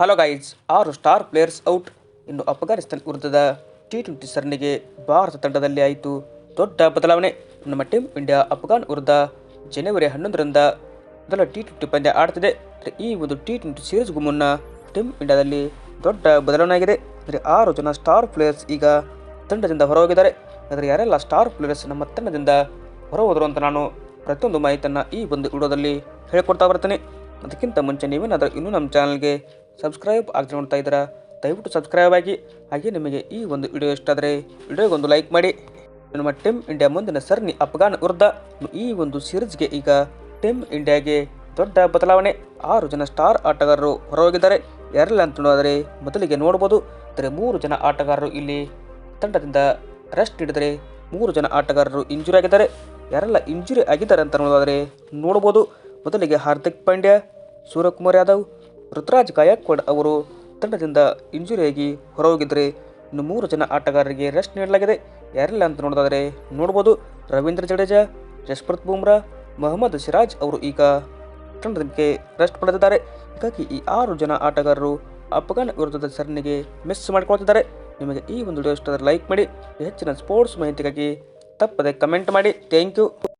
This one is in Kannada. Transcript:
ಹಲೋ ಗೈಡ್ಸ್ ಆರು ಸ್ಟಾರ್ ಪ್ಲೇಯರ್ಸ್ ಔಟ್ ಇನ್ನು ಅಫ್ಘಾನಿಸ್ತಾನ್ ವಿರುದ್ಧದ ಟಿ ಟ್ವೆಂಟಿ ಸರಣಿಗೆ ಭಾರತ ತಂಡದಲ್ಲಿ ಆಯಿತು ದೊಡ್ಡ ಬದಲಾವಣೆ. ನಮ್ಮ ಟೀಮ್ ಇಂಡಿಯಾ ಅಫ್ಘಾನ್ ವಿರುದ್ಧ ಜನವರಿ ಹನ್ನೊಂದರಿಂದ ಮೊದಲ ಟಿ ಟ್ವೆಂಟಿ ಪಂದ್ಯ ಆಡ್ತಿದೆ. ಈ ಒಂದು ಟಿ ಟ್ವೆಂಟಿ ಸೀರೀಸ್ಗೂ ಮುನ್ನ ಟೀಮ್ ಇಂಡಿಯಾದಲ್ಲಿ ದೊಡ್ಡ ಬದಲಾವಣೆ ಆಗಿದೆ. ಅಂದರೆ ಆರು ಜನ ಸ್ಟಾರ್ ಪ್ಲೇಯರ್ಸ್ ಈಗ ತಂಡದಿಂದ ಹೊರಹೋಗಿದ್ದಾರೆ. ಆದರೆ ಯಾರೆಲ್ಲ ಸ್ಟಾರ್ ಪ್ಲೇಯರ್ಸ್ ನಮ್ಮ ತಂಡದಿಂದ ಹೊರಹೋದರು ಅಂತ ನಾನು ಪ್ರತಿಯೊಂದು ಮಾಹಿತಿಯನ್ನು ಈ ಒಂದು ವಿಡಿಯೋದಲ್ಲಿ ಹೇಳ್ಕೊಡ್ತಾ ಬರ್ತೀನಿ. ಅದಕ್ಕಿಂತ ಮುಂಚೆ ನೀವೇನಾದರೂ ಇನ್ನೂ ನಮ್ಮ ಚಾನಲ್ಗೆ ಸಬ್ಸ್ಕ್ರೈಬ್ ಆಗದೆ ನೋಡ್ತಾ ಇದ್ದೀರಾ ದಯವಿಟ್ಟು ಸಬ್ಸ್ಕ್ರೈಬ್ ಆಗಿ. ಹಾಗೆ ನಿಮಗೆ ಈ ಒಂದು ವಿಡಿಯೋ ಇಷ್ಟ ಆದರೆ ವಿಡಿಯೋಗೊಂದು ಲೈಕ್ ಮಾಡಿ. ನಮ್ಮ ಟೀಮ್ ಇಂಡಿಯಾ ಮುಂದಿನ ಸರಣಿ ಅಫ್ಘಾನ್ ವಿರುದ್ಧ ಈ ಒಂದು ಸೀರೀಸ್ಗೆ ಈಗ ಟೀಮ್ ಇಂಡಿಯಾಗೆ ದೊಡ್ಡ ಬದಲಾವಣೆ. ಆರು ಜನ ಸ್ಟಾರ್ ಆಟಗಾರರು ಹೊರಹೋಗಿದ್ದಾರೆ. ಯಾರೆಲ್ಲ ಅಂತ ನೋಡಿದರೆ ಮೊದಲಿಗೆ ನೋಡ್ಬೋದು. ಆದರೆ ಮೂರು ಜನ ಆಟಗಾರರು ಇಲ್ಲಿ ತಂಡದಿಂದ ರೆಸ್ಟ್ ನೀಡಿದರೆ ಮೂರು ಜನ ಆಟಗಾರರು ಇಂಜುರಿ ಆಗಿದ್ದಾರೆ. ಯಾರೆಲ್ಲ ಇಂಜುರಿ ಆಗಿದ್ದಾರೆ ಅಂತ ನೋಡೋದಾದರೆ ನೋಡ್ಬೋದು. ಮೊದಲಿಗೆ ಹಾರ್ದಿಕ್ ಪಾಂಡ್ಯ ಸೂರ್ಯಕುಮಾರ್ ಯಾದವ್ ಋತುರಾಜ್ ಗಾಯಕ್ವಾಡ್ ಅವರು ತಂಡದಿಂದ ಇಂಜುರಿಯಾಗಿ ಹೊರಹೋಗಿದ್ದರೆ ಇನ್ನು ಮೂರು ಜನ ಆಟಗಾರರಿಗೆ ರೆಸ್ಟ್ ನೀಡಲಾಗಿದೆ. ಯಾರೆಲ್ಲ ಅಂತ ನೋಡೋದಾದರೆ ನೋಡ್ಬೋದು. ರವೀಂದ್ರ ಜಡೇಜಾ, ಜಸ್ಪ್ರೀತ್ ಬುಮ್ರಾ, ಮೊಹಮ್ಮದ್ ಸಿರಾಜ್ ಅವರು ಈಗ ತಂಡಕ್ಕೆ ರೆಸ್ಟ್ ಪಡೆದಿದ್ದಾರೆ. ಹೀಗಾಗಿ ಈ ಆರು ಜನ ಆಟಗಾರರು ಅಫ್ಘಾನ್ ವಿರುದ್ಧದ ಸರಣಿಗೆ ಮಿಸ್ ಮಾಡಿಕೊಳ್ತಿದ್ದಾರೆ. ನಿಮಗೆ ಈ ಒಂದು ವಿಡಿಯೋ ಇಷ್ಟ ಲೈಕ್ ಮಾಡಿ. ಹೆಚ್ಚಿನ ಸ್ಪೋರ್ಟ್ಸ್ ಮಾಹಿತಿಗಾಗಿ ತಪ್ಪದೆ ಕಮೆಂಟ್ ಮಾಡಿ. Thank you